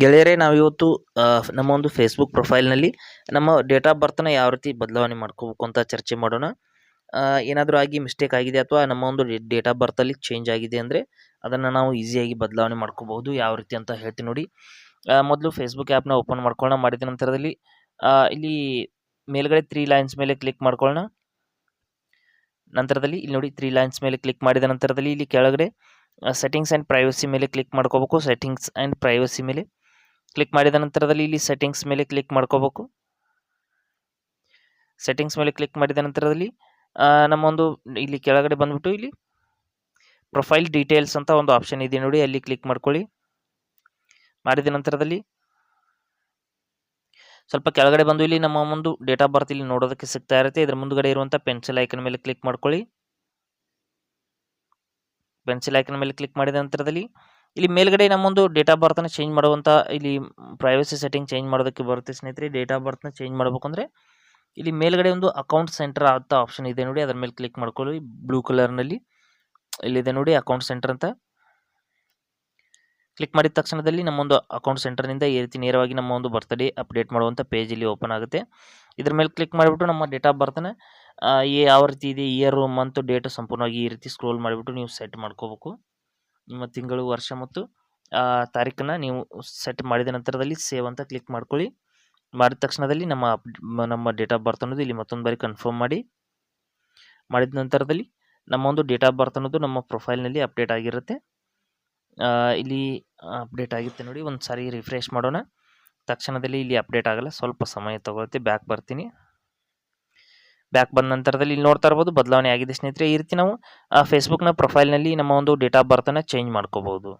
ಗೆಳೆಯರೇ ನಾವಿವತ್ತು ಇವತ್ತು ನಮ್ಮ ಒಂದು ಫೇಸ್ಬುಕ್ ಪ್ರೊಫೈಲ್ನಲ್ಲಿ ನಮ್ಮ ಡೇಟ್ ಆಫ್ ಬರ್ತನ ಯಾವ ರೀತಿ ಬದಲಾವಣೆ ಮಾಡ್ಕೋಬೇಕು ಅಂತ ಚರ್ಚೆ ಮಾಡೋಣ. ಏನಾದರೂ ಆಗಿ ಮಿಸ್ಟೇಕ್ ಆಗಿದೆ ಅಥವಾ ನಮ್ಮ ಒಂದು ಡೇಟ್ ಆಫ್ ಬರ್ತಲ್ಲಿ ಚೇಂಜ್ ಆಗಿದೆ ಅಂದರೆ ಅದನ್ನು ನಾವು ಈಸಿಯಾಗಿ ಬದಲಾವಣೆ ಮಾಡ್ಕೋಬಹುದು, ಯಾವ ರೀತಿ ಅಂತ ಹೇಳ್ತೀನಿ ನೋಡಿ. ಮೊದಲು ಫೇಸ್ಬುಕ್ ಆ್ಯಪ್ನ ಓಪನ್ ಮಾಡ್ಕೊಳ್ಳೋಣ. ಮಾಡಿದ ನಂತರದಲ್ಲಿ ಇಲ್ಲಿ ಮೇಲ್ಗಡೆ ತ್ರೀ ಲೈನ್ಸ್ ಮೇಲೆ ಕ್ಲಿಕ್ ಮಾಡ್ಕೊಳ್ಳೋಣ. ನಂತರದಲ್ಲಿ ಇಲ್ಲಿ ನೋಡಿ ತ್ರೀ ಲೈನ್ಸ್ ಮೇಲೆ ಕ್ಲಿಕ್ ಮಾಡಿದ ನಂತರದಲ್ಲಿ ಇಲ್ಲಿ ಕೆಳಗಡೆ ಸೆಟ್ಟಿಂಗ್ಸ್ ಆ್ಯಂಡ್ ಪ್ರೈವಸಿ ಮೇಲೆ ಕ್ಲಿಕ್ ಮಾಡ್ಕೋಬೇಕು. ಸೆಟ್ಟಿಂಗ್ಸ್ ಆ್ಯಂಡ್ ಪ್ರೈವಸಿ ಮೇಲೆ. ಕ್ಲಿಕ್ ಮಾಡಿದ ನಂತರದಲ್ಲಿ ಇಲ್ಲಿ ಸೆಟ್ಟಿಂಗ್ಸ್ ಮೇಲೆ ಕ್ಲಿಕ್ ಮಾಡ್ಕೋಬೇಕು. ಸೆಟ್ಟಿಂಗ್ಸ್ ಮೇಲೆ ಕ್ಲಿಕ್ ಮಾಡಿದ ನಂತರದಲ್ಲಿ ನಮ್ಮೊಂದು ಇಲ್ಲಿ ಕೆಳಗಡೆ ಬಂದ್ಬಿಟ್ಟು ಇಲ್ಲಿ ಪ್ರೊಫೈಲ್ ಡೀಟೇಲ್ಸ್ ಅಂತ ಒಂದು ಆಪ್ಷನ್ ಇದೆ ನೋಡಿ, ಅಲ್ಲಿ ಕ್ಲಿಕ್ ಮಾಡ್ಕೊಳ್ಳಿ. ಮಾಡಿದ ನಂತರದಲ್ಲಿ ಸ್ವಲ್ಪ ಕೆಳಗಡೆ ಬಂದು ಇಲ್ಲಿ ನಮ್ಮ ಒಂದು ಡೇಟ್ ಆಫ್ ಬರ್ತ್ ಇಲ್ಲಿ ನೋಡೋದಕ್ಕೆ ಸಿಗ್ತಾ ಇರುತ್ತೆ. ಇದ್ರ ಮುಂದುಗಡೆ ಇರುವಂಥ ಪೆನ್ಸಿಲ್ ಐಕನ್ ಮೇಲೆ ಕ್ಲಿಕ್ ಮಾಡ್ಕೊಳ್ಳಿ. ಪೆನ್ಸಿಲ್ ಐಕನ್ ಮೇಲೆ ಕ್ಲಿಕ್ ಮಾಡಿದ ನಂತರದಲ್ಲಿ ಇಲ್ಲಿ ಮೇಲ್ಗಡೆ ನಮ್ಮೊಂದು ಡೇಟ್ ಆಫ್ ಬರ್ತನ ಚೇಂಜ್ ಮಾಡುವಂಥ ಇಲ್ಲಿ ಪ್ರೈವಸಿ ಸೆಟ್ಟಿಂಗ್ ಚೇಂಜ್ ಮಾಡೋದಕ್ಕೆ ಬರುತ್ತೆ ಸ್ನೇಹಿತರೆ. ಡೇಟ್ ಆಫ್ ಬರ್ತ್ನ ಚೇಂಜ್ ಮಾಡಬೇಕು ಅಂದರೆ ಇಲ್ಲಿ ಮೇಲ್ಗಡೆ ಒಂದು ಅಕೌಂಟ್ ಸೆಂಟರ್ ಅಂತ ಆಪ್ಷನ್ ಇದೆ ನೋಡಿ. ಅದ್ರ ಮೇಲೆ ಕ್ಲಿಕ್ ಮಾಡ್ಕೊಳ್ಳಿ. ಬ್ಲೂ ಕಲರ್ನಲ್ಲಿ ಇಲ್ಲಿದೆ ನೋಡಿ ಅಕೌಂಟ್ ಸೆಂಟರ್ ಅಂತ. ಕ್ಲಿಕ್ ಮಾಡಿದ ತಕ್ಷಣದಲ್ಲಿ ನಮ್ಮೊಂದು ಅಕೌಂಟ್ ಸೆಂಟರ್ನಿಂದ ಈ ರೀತಿ ನೇರವಾಗಿ ನಮ್ಮ ಒಂದು ಬರ್ತ್ಡೇ ಅಪ್ಡೇಟ್ ಮಾಡುವಂಥ ಪೇಜ್ ಇಲ್ಲಿ ಓಪನ್ ಆಗುತ್ತೆ. ಇದ್ರ ಮೇಲೆ ಕ್ಲಿಕ್ ಮಾಡಿಬಿಟ್ಟು ನಮ್ಮ ಡೇಟ್ ಆಫ್ ಬರ್ತನ ಯಾವ ರೀತಿ ಇದೆ ಇಯರು ಮಂತ್ ಡೇಟ್ ಸಂಪೂರ್ಣವಾಗಿ ಈ ರೀತಿ ಸ್ಕ್ರೋಲ್ ಮಾಡಿಬಿಟ್ಟು ನೀವು ಸೆಟ್ ಮಾಡ್ಕೋಬೇಕು. ನಿಮ್ಮ ತಿಂಗಳು ವರ್ಷ ಮತ್ತು ಆ, ತಾರೀಕನ್ನ ನೀವು ಸೆಟ್ ಮಾಡಿದ ನಂತರದಲ್ಲಿ ಸೇವ್ ಅಂತ ಕ್ಲಿಕ್ ಮಾಡ್ಕೊಳ್ಳಿ. ಮಾಡಿದ ತಕ್ಷಣದಲ್ಲಿ ನಮ್ಮ ನಮ್ಮ ಡೇಟ್ ಆಫ್ ಬರ್ತ್ ಅನ್ನೋದು ಇಲ್ಲಿ ಮತ್ತೊಂದು ಬಾರಿ ಕನ್ಫರ್ಮ್ ಮಾಡಿ. ಮಾಡಿದ ನಂತರದಲ್ಲಿ ನಮ್ಮ ಒಂದು ಡೇಟ್ ಆಫ್ ಬರ್ತ್ ಅನ್ನೋದು ನಮ್ಮ ಪ್ರೊಫೈಲ್ನಲ್ಲಿ ಅಪ್ಡೇಟ್ ಆಗಿರುತ್ತೆ. ಇಲ್ಲಿ ಅಪ್ಡೇಟ್ ಆಗಿರುತ್ತೆ ನೋಡಿ ಒಂದು ಸಾರಿ ರಿಫ್ರೆಶ್ ಮಾಡೋಣ. ತಕ್ಷಣದಲ್ಲಿ ಇಲ್ಲಿ ಅಪ್ಡೇಟ್ ಆಗಲ್ಲ ಸ್ವಲ್ಪ ಸಮಯ ತಗೊಳುತ್ತೆ ಬ್ಯಾಕ್ ಬರ್ತೀನಿ. ಬ್ಯಾಕ್ ಬಂದ ನಂತರದಲ್ಲಿ ಇಲ್ಲಿ ನೋಡ್ತಾ ಇರ್ಬೋದು, ಬದಲಾವಣೆ ಆಗಿದೆ. ಸ್ನೇಹಿತರೆ, ಈ ರೀತಿ ನಾವು ಫೇಸ್ಬುಕ್ನ ಪ್ರೊಫೈಲ್ನಲ್ಲಿ ನಮ್ಮ ಒಂದು ಡೇಟ್ ಆಫ್ ಬರ್ತನ್ನು ಚೇಂಜ್ ಮಾಡ್ಕೋಬಹುದು.